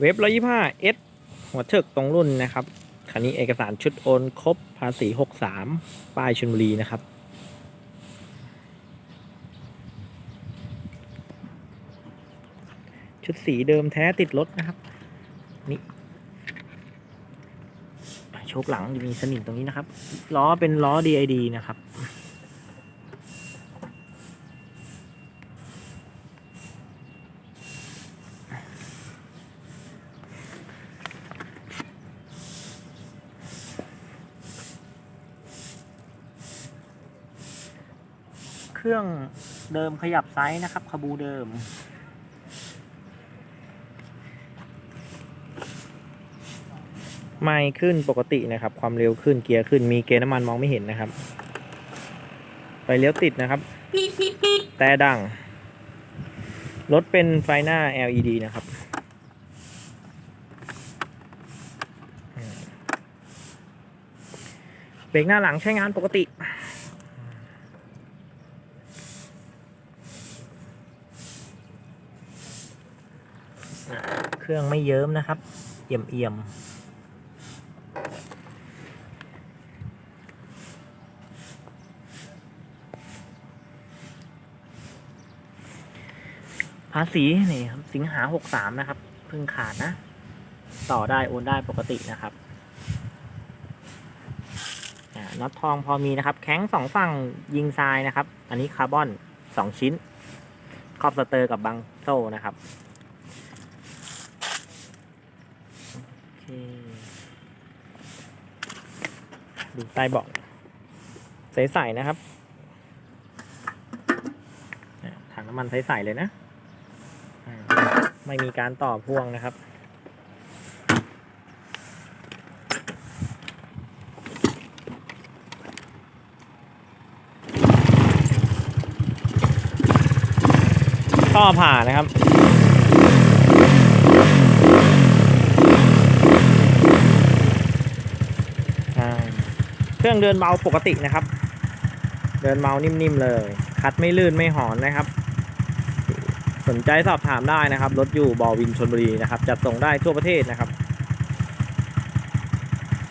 เว็บร้อยยี่ห้าเอสหัวเถิกตรงรุ่นนะครับ คันนี้เอกสารชุดโอนครบภาษีหกสามป้ายชลบุรีนะครับ ชุดสีเดิมแท้ติดรถนะครับ นี่โชคหลังจะมีสนิมตรงนี้นะครับ ล้อเป็นล้อ DID นะครับ รื่องเดิมขยับไซส์นะครับขบูเดิม ไม่ขึ้นปกตินะครับ ความเร็วขึ้นเกียร์ขึ้นมีเกณฑ์น้ำมันมองไม่เห็นนะครับไฟเลี้ยวติดนะครับ แต่ดัง รถเป็นไฟหน้า LED นะครับเบรกหน้าหลังใช้งานปกติ เครื่องไม่เยิ้มนะครับ เอี่ยมเอี่ยมภาษีนี่ครับสิงหาหกสามนะครับเพิ่งขาดนะ ต่อได้โอนได้ปกตินะครับน็อตทองพอมีนะครับ แข้งสองฝั่งยิงทรายนะครับ อันนี้คาร์บอนสองชิ้น ครอบสเตอร์กับบังโซ่นะครับ โอเค ดูใต้เบาะใสๆนะครับถังน้ำมันใสๆเลยนะ ไม่มีการต่อพ่วงนะครับท่อผ่านะครับ อ่เครื่องเดินเบาปกตินะครับ เดินเบานิ่มๆเลย คัดไม่ลื่นไม่หอนนะครับ สนใจสอบถามได้นะครับ รถอยู่บอวินชนบุรีนะครับ จัดส่งได้ทั่วประเทศนะครับ